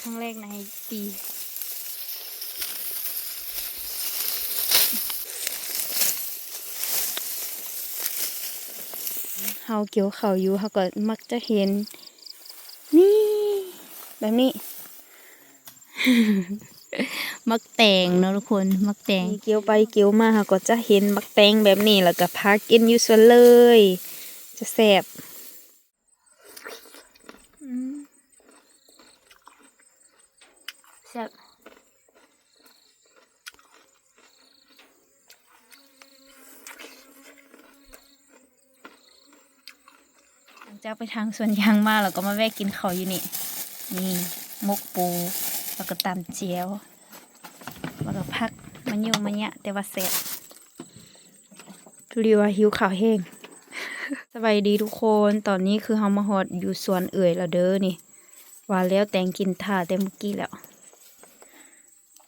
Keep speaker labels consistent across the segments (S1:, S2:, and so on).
S1: ครั้งแรกในปีเฮาเกี่ยวเขาอยู่เฮาก็มักจะเห็น นี่ แบบนี้ มักแตงเนาะทุกคนมักแตงเกี่ยวไปเกี่ยวมาเฮาก็จะเห็นมักแตงแบบนี้แล้วก็พากินอยู่สวนเลย จะแซ่บอืมแซ่บหลัง จากไปทางสวนยางมาแล้วก็มาแวะกินข้าวอยู่นี่นี่มกปู แล้วก็ตำเจียว แล้วก็พักมันอยู่มันเนี้ยแต่ว่าแซ่บเรียกว่าหิวข้าวแห้งสบายดีทุกคนตอนนี้คือเฮามาฮอดอยู่สวนเอื่อยแล้วเด้อนี่ว่าแล้วแตงกินท่าแต่เมื่อกี้แล้ว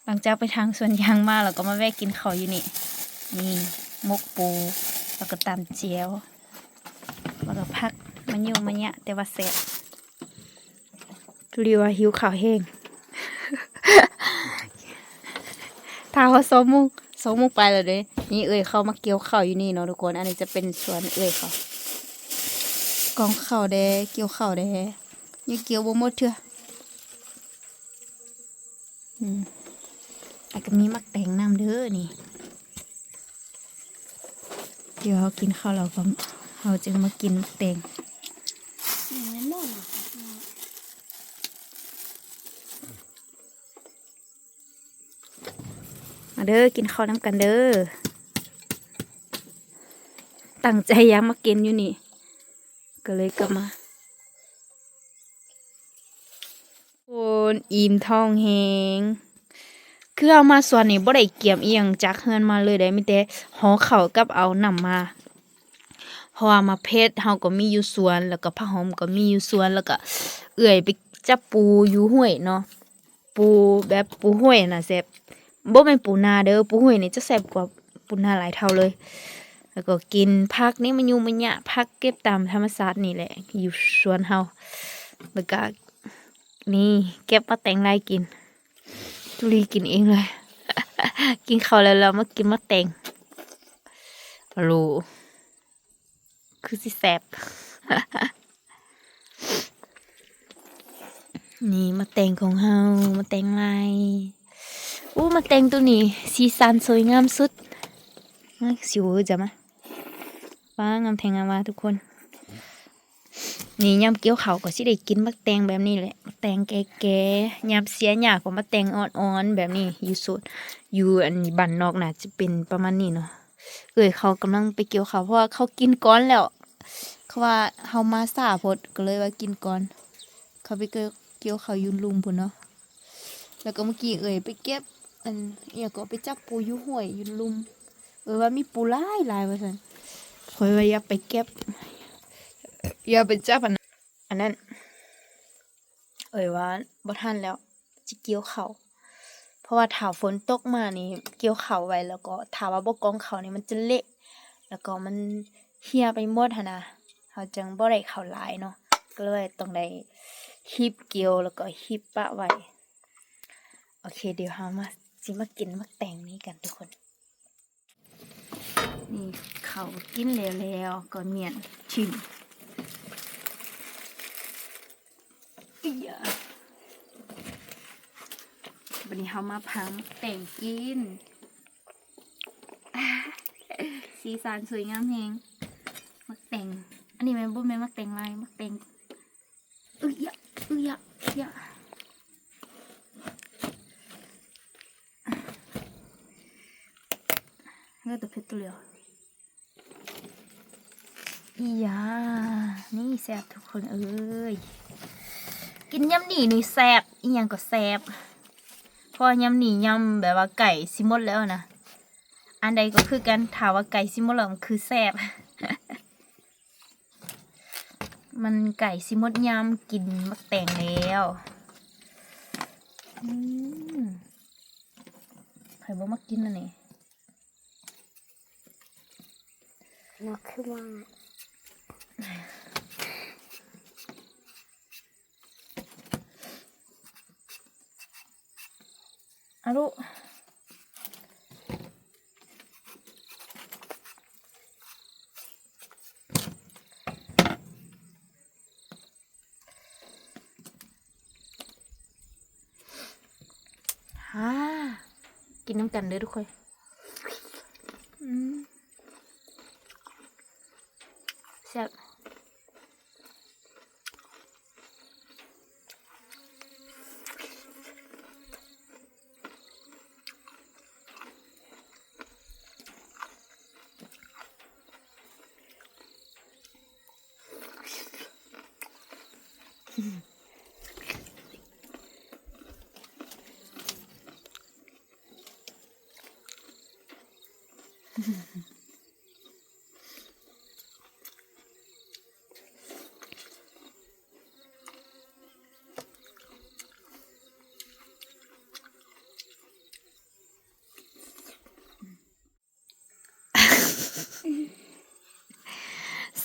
S1: หลังจากไปทางสวนยางมาแล้วก็มาแวะกินข้าวอยู่นี่นี่มกปู แล้วก็ตำเจียว แล้วก็พัก มันอยู่มันเนี้ยแต่ว่าแซ่บเรียว่าหิวข้าวแห้งถ้าว่าสองโมงสองโมงไปแล้วเด้นี่เอ่ยเขามาเกี่ยวข้าวอยู่นี่เนาะทุกคน อันนี้จะเป็นสวนเอ่ยเขากองข้าวแดเกี่ยวข้าวแดยังเกี่ยวบ่หมดเถอะอืมแล้ก็มีมักแต่งน้ำเด้อนี่ เดี๋ยวเรากินข้าวเราก็เราจึงมากินมักแต่ง มาเด้อกินข้าวน้ำกันเด้อตั้งใจอยังมากินอยู่นี่ ก็เลยกลับมาโอนอิ่มท้องแหงคือเอามาส่วนนี้บ่ได้เกี่ยมเอียงจากเฮือนมาเลยได้ไมีแต่ห่อข้ากับเอานำมา เพราะว่ามาเพชรเฮาก็มีอยู่สวน แล้วก็ผ้าหอมก็มีอยู่สวนแล้วก็ เอื่อยไปจับปูอยู่ห้วยเนาะปูแบบปูห้วยนะแซ่บบ่เป็นปูนาเด้อปูห้วยนี่จะแซ่บกว่าปูนาหลายเท่าเลย แล้วก็กินผักนี่มันอยู่มันยะผักเก็บตามธรรมชาตินี่แหละ อยู่สวนเฮาแล้วก็นี่เก็บมาแต่งลายกินตุลีกินเองเลย กินข้าวแล้วเรามากินมาแต่งรู้ คือสิแซบนี่มาแต่งของเฮา มาแต่งลาย อู้มาแต่งตัวนี้ สีสันสวยงามสุดสิวจะมาว้างามแทงงามว่าทุกคน นี่ยำเกี๊ยวเขาก็สิได้กินมักแตงแบบนี้แหละมักแตงแก่ๆยำเสียหยาก็มาแตงอ่อนๆแบบนี้อยู่สุด อยู่อันนี้บ้านนอกน่ะจะเป็นประมาณนี้เนาะ เอ้ยเขากำลังไปเกี่ยวเขาเพราะว่าเขากินก้อนแล้วเขาว่าเฮามาสาพดก็เลยว่ากินก่อน เขาไปเกี่ยวเกี่ยวเขายุนลุมพุ่นเนาะแล้วก็เมื่อกี้เอ่ยไปเก็บอันเอียก็ไปจับปูยู่ห้วยอยู่ลุมเออว่ามีปูหลายหลายว่าซั่นคอยว่าอย่าไปเก็บอย่าไปจับอันนั้นอันนั้นเอ่ยว่าบ่ทันแล้วจะเกี่ยวเขา ราะว่าถ้าฝนตกมานี่เกี่ยวเขาไว้แล้วก็ถ้าว่าบ่กองเขานี่มันจะเละ แล้วก็มันเหี่ยไปหมดหนนะเฮาจังบ่ได้เขาหลายเนาะก็เลยต้องได้ฮีบเกี่ยวแล้วก็ฮีบปะไว้โอเคเดี๋ยวเรามาสิมากินมักแต่งนี้กันทุกคน นี่เขากินแล้วแล้วก็เมียนชิมอียะ วันนี้เรามาพังแตงกิน สีสันสวยงามแฮงมักแต่ง อันนี้แม่นบ่แม่มักแต่งลายมักแต่งอึยะอึยะอึยะ Guarda petróleo. อียานี่แซบทุกคนเอ้ย กินยำหนีนี่แซบอีหยังก็แซบ เพอยำหนียำแบบว่าไก่ซิมดแล้วนะ อันใดก็คือกันถามว่าไก่ซิมดแล้วมันคือแซบมันไก่ซิมดยำกินมักแตงแล้วอใครบอกมากินแล้วนี่
S2: นกคือว่า
S1: ลูกฮ่ากินน้ำกันเด้อทุกคนอืมแซ่บ แ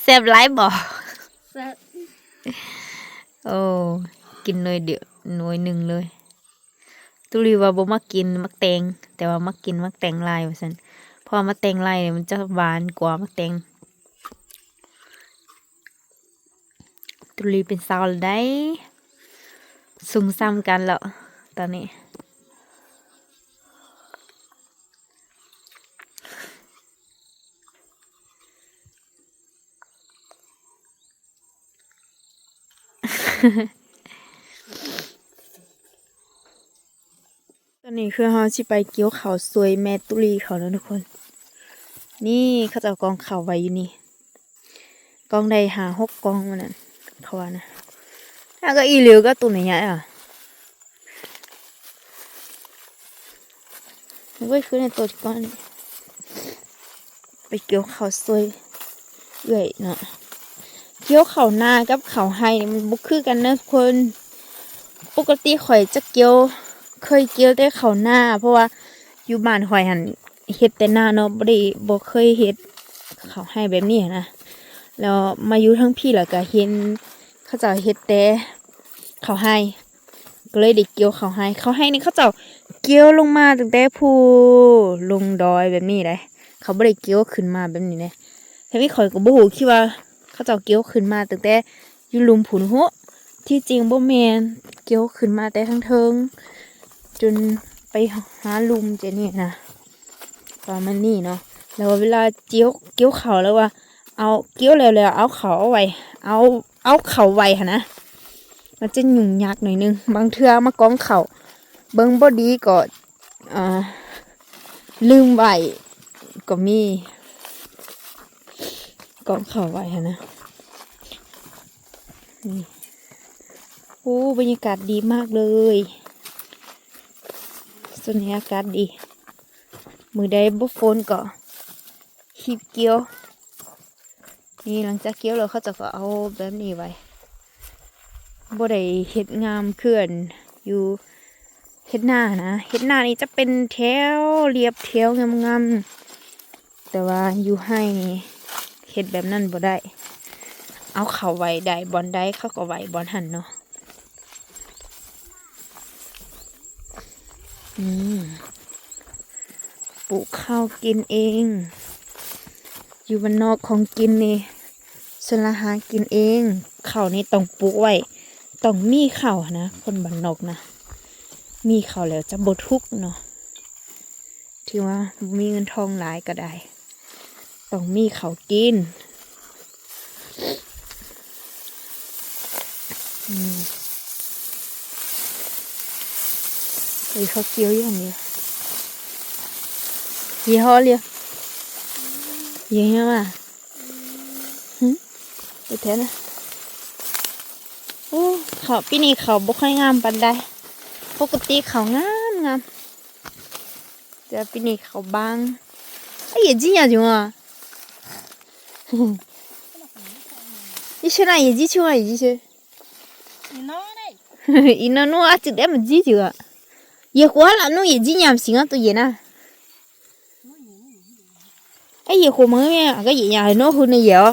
S1: ซ่บหลายบ่
S2: แซ่บ
S1: โอ้กินหน่อยเดียวหน่วยหนึ่งเลย ตุลีว่าบ่มักกินมักแตงแต่ว่ามักกินมักแตงลายว่าซั่นเพราะว่ามักแตงลายเนี่ยมันจะหวานกว่ามักแตงตุลีเป็นสาวแล้วได้สูงซ้ำกันแล้วตอนนี้ ตอนนี้คือเฮาสิไปเกี่ยวเขาสวยแม่ตุลีเขาแล้วทุกคน นี่เขาจะกองเขาไว้อยู่นี่ กองใดหาหกกองมันนั่นเขาว่านะแล้วก็อีเหลียวก็ตัวไหนใหญ่อะว้ยคือในตัวก้อน ไปเกี่ยวเขาวสวยเอื่อยเนาะ เกี่ยวเข้าหน้ากับเข้าไห้มันบุคือกันนะทุกคน ปกติข่อยจะเกี่ยว เคยเกี่ยวแต่ข้าหน้า เพราะว่าอยู่บ้านข่อยหันเฮ็ดแต่หน้าเนาะบ่ได้บ่เคยเฮ็ดข้าให้แบบนี้นะแล้วมาอยู่ทั้งพี่แล้วก็เห็นเขาเจ้าเฮ็ดแต่เข้าให้ก็เลยได้เกี่ยวเข้าให้ข้าให้นี่เขาเจ้าเกี่ยวลงมาตั้งแต่ภูลงดอยแบบนี้เลยเขาบ่ได้เกี่ยวขึ้นมาแบบนี้เลยแต่พี่ข่อยก็บ่ฮู้คิดว่า เขาเจ้าเกี่ยวขึ้นมาตั้งแต่ยู่หลุมผุนหัวที่จริงบ่แมนเกี่ยวขึ้นมาแต่ทั้งเทิง จนไปหาลุมเจนี่นะประมาณนี้เนาะแล้วเวลาเจียวเกี่ยวเขาแล้วว่า เอาเกี่ยวแล้วแล้วเอาเขาเอาไว้เอาเอาเขาไว้ค่ะนะมันจะหยุ่งยากหน่อยนึงบางเทื่อมากองเขาเบิ้งบอดีก็อ่าลืมไว้ก็มี กองเขาไว้ค่ะนะนี่โอ้บรรยากาศดีมากเลยส่วนนี้อากาศดี มือใดบ่ฝนก็หีบเกี่ยว นี่หลังจากเกี่ยวแล้วเขาจะก็เอาแบบนี้ไว้บ่ได้เฮ็ดงามเคลื่อนอยู่เฮ็ดหน้านะเฮ็ดหน้านี่จะเป็นแถวเรียบแถวงามๆแต่ว่าอยู่ให้นี่ เฮ็ดแบบนั้นบ่ได้ เอาเขาไว้ได้บอนได้เขาก็ไว้บอนหันเนาะอืมปลูกข้าวกินเอง อยู่บ้านนอกของกินนี่สละหากินเองข้าวนี่ต้องปลูกไว้ต้องมีข้าวนะ คนบ้านนอกนะ มีข้าวแล้วจะบดทุกเนาะที่ว่ามีเงินทองหลายก็ได้ ต้องมีเขากินเฮ้ยเขาเกี้ยวอย่างนี้ยี่ห้อเรียยี่ห้อมาฮึไปเถอะนะโอ้เขาปีนี้เขาบุกให้งามปันได้ปกติเขางามงามแต่ปีนี้เขาบางไอ้ยี่จีนอย่างจังอะ 一起来，一起去啊，一起去。
S2: 你哪来？
S1: 伊那侬阿只点么子就啊？也活了，侬也几年行啊？都也呢？哎，也活么呀？那个爷爷还弄回来要。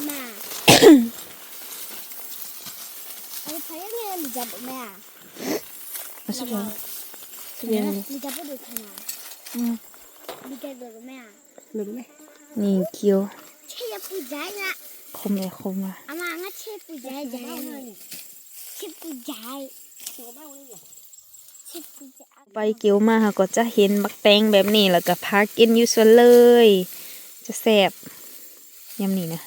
S2: 妈，
S3: 我朋友那
S1: 里家不卖啊？我是朋友。 ยสุดเลย
S3: Di jabut di kana.
S1: อืม
S3: Di jabut mea.
S2: หลุดไหม
S1: นี่เกี๊ยว
S3: Cie pujanya.
S1: คมเลยคมว่ะ
S3: Ama nga cie pujaya jaya. Cie pujaya.
S2: ตัวบ้าเลยเหรอ
S3: Cie pujaya.
S1: ไปเกี๊ยวมาค่ะก็จะเห็นบักแตงแบบนี้แล้วก็พากินอยู่ส่วนเลย จะแซ่บยำนี่นะ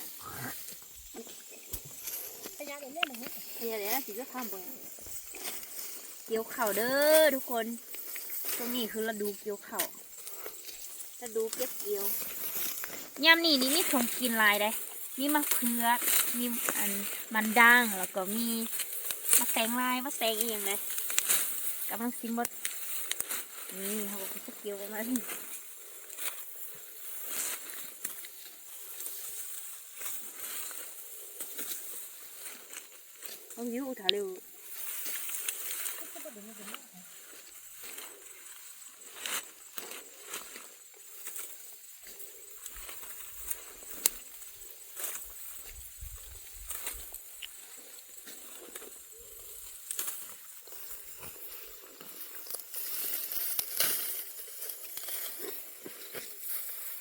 S2: พยายามเล่นมันนี่
S1: เดี๋ยวเดี๋ยวสิจะทำบ่เกี่ยวเข่าเด้อทุกคน ตรงนี้คือฤดูเกี่ยวเข่าฤดูเก็บเกี่ยวยามนี้นี่มีของกินลายได้ มีมะเขือมีอันมันด่างแล้วก็มีมะแตงลายมะแตงเองเลยกำลังซิมบดนี่เขาก็จะเกี่ยวประมาณนี้
S2: เขายิ้วถ่ายเร็ว
S1: เออเพล่าน่ะสิเซ็ตไอชิฮูยินี่สิ นี่ต้องเอา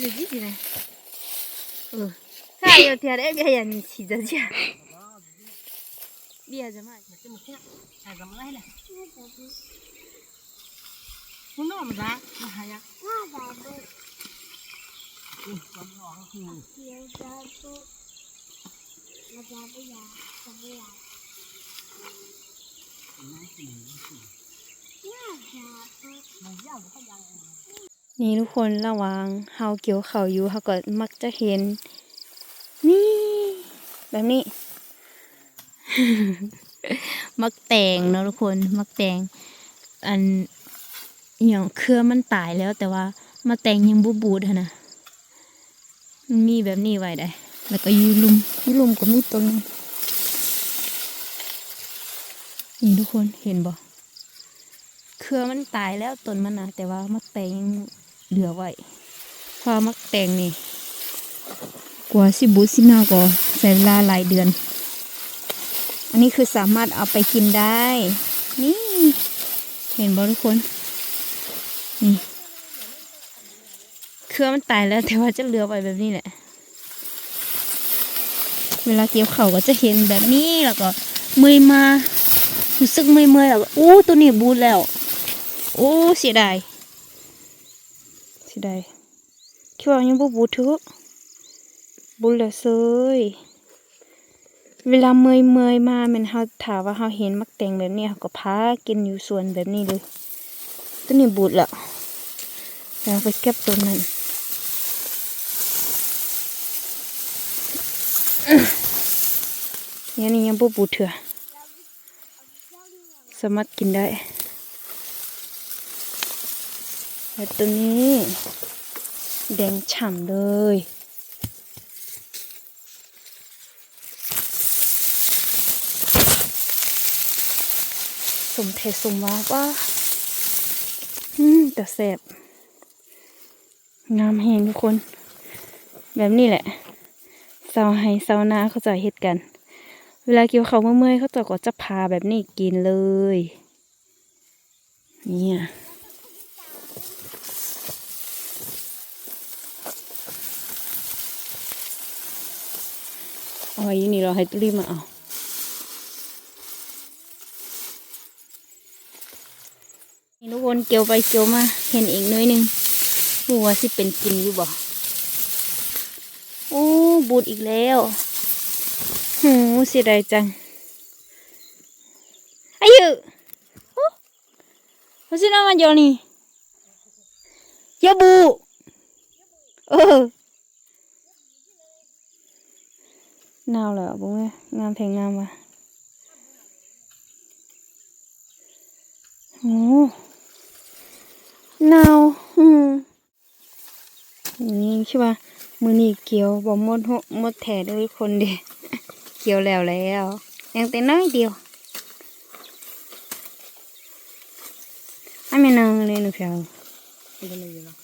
S1: ใช่ไหมจุดจีจีไหนเอ
S2: นี่
S1: ทุกคนระวังเฮาเกี่ยวเข่าอยู่เฮาก็มักจะเห็น นี่ แบบนี้ มักแตงเนาะทุกคน มักแตงอันอย่างเครือมันตายแล้วแต่ว่ามาแตงยังบูบูดนะมันมีแบบนี้ไว้ได้ แล้วก็ยูลุมยูลุมก็มีต้นนี่ทุกคนเห็นบ่เครือมันตายแล้วต้นมันนะแต่ว่ามาแตงยัง เหลือไว้พราะว่ามักแต่งนี่กว่าสิบูสินาก็ใช้เวลาหลายเดือน อันนี้คือสามารถเอาไปกินได้ นี่ เห็นบ่ทุกคนนี่เครือมันตายแล้วแต่ว่าจะเหลือไว้แบบนี้แหละ เวลาเกี่ยวเขาก็จะเห็นแบบนี้แล้วก็เมื่อยมารู้สึกเมื่อยๆแล้วก็อู้ตัวนี้บูดแล้ว โอ้เสียดาย สียดายคิดว่ายังบ่บูดเถอะบูดแล้วเซยเวลาเมยเมยมามันเฮาถามว่าเฮาเห็นมักแตงแบบนี้เฮาก็พากินอยู่ส่วนแบบนี้เลยตัวนี้บูดละแล้วไปเก็บตัวนั้นเนี่นี่ยังบ่บูดเถื่อสามารถกินได้ แต่ตัวนี้แดงฉ่ำเลยสมเทสมว่าว่าอืมแต่แสบงามแหงทุกคน แบบนี้แหละเสาให้เสานาเขาจะเฮ็ดกัน เวลาเกี่ยวเขาเมื่อยเขาจะก็จะพาแบบนี้กินเลย เนี่ย เอาไว้ยนี่เราให้ตุลีมาเอาทุกคนเกี่ยวไปเกี่ยวมาเห็นอีกน้อยหนึงดูว่าสิเป็นกินอยู่บ่โอ้บูดอีกแล้วหูเสียดายจังอายุโอ้เขาสิน้ามาเดี๋ยวนี้ยาบูเออห นาวแล้วบุ้งงามเพลงงามว่ะโอ้นาวอืมนี่ใช่ป่ะมือนี่เกี่ยวบ่หมดหมดแถเลยคนเดียเกี่ยวแล้วแล้วยังแต่น้อยเดียวอันไม่นางเลยนูเพียว
S2: มันจะไม่ออก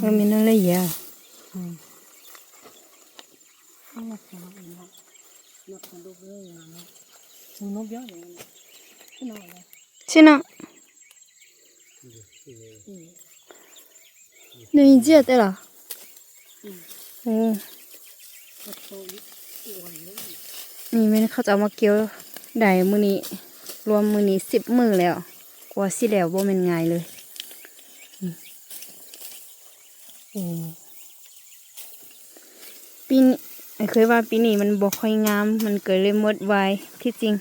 S1: ก็ไม่นางเลยเยอะ
S2: ข้างนอกข้างนอกนอกนอกคนดูเยอะอย่างนั้นมึงนกเยอะอย่างนั้นข้างนอกเลย
S1: ใช่นะหนูยินเจียได้หรอโอ้
S2: ก็โอีกอีกวันนึง
S1: นี่ไม่เขาจะเอามาเกี่ยวได้มือนี้ รวมมือนี้สิบมือแล้ว กว่าสิแล้วบ่แม่นง่ายเลย อืมโอ้ ปีนี้เคยว่าปีนี้มันบ่ค่อยงาม มันเกิดเลยหมดไวที่จริง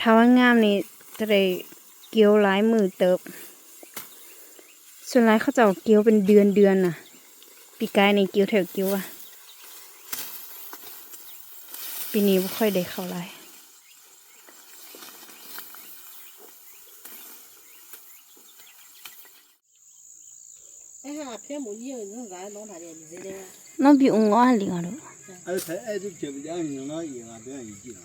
S1: ถ้าว่างามนี่จะได้เกี่ยวหลายมือเติบ ส่วนหลายเขาจะเอาเกี่ยวเป็นเดือนเดือนน่ะ ปีกายนี่เกี่ยวแถวเกี่ยวอะปีนี้บ่ค่อยได้เข้าหลาย
S2: ไอ้ห่าเพี้ยหมูเยี่ยนี่
S1: 那比我还厉
S4: 害了。哎，才哎，就这不讲，你那也俺不愿意记了。